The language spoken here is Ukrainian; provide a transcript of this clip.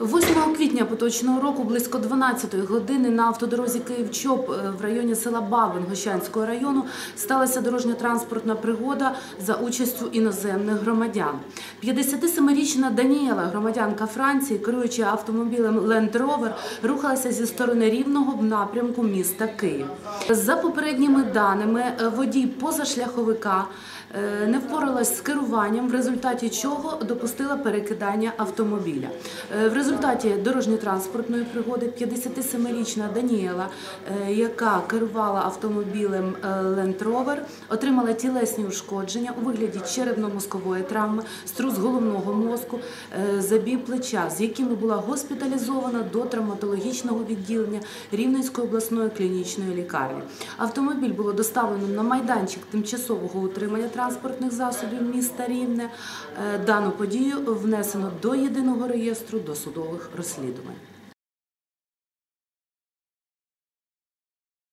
8 квітня поточного року близько 12 години на автодорозі Київ-Чоп е, в районі села Бабин Гощанського району сталася дорожньо-транспортна пригода за участю іноземних громадян. 57-річна Даніела, громадянка Франції, керуючи автомобілем Land Rover, рухалася зі сторони рівного в напрямку міста Київ. За попередніми даними, е, водій позашляховика е, не впоралась з керуванням, в результаті чого допустила перекидання автомобіля. В результаті дорожньо-транспортної пригоди 57-річна Даніела, е, яка керувала автомобілем е, Land Rover, отримала тілесні ушкодження у вигляді черепно-мозкової травми, струс головного мозку, е, забій плеча, з якими була госпіталізована до травматологічного відділення Рівненської обласної клінічної лікарні. Автомобіль було доставлено на майданчик тимчасового утримання транспортних засобів міста Рівне. Дану подію внесено до єдиного реєстру досудових розслідувань.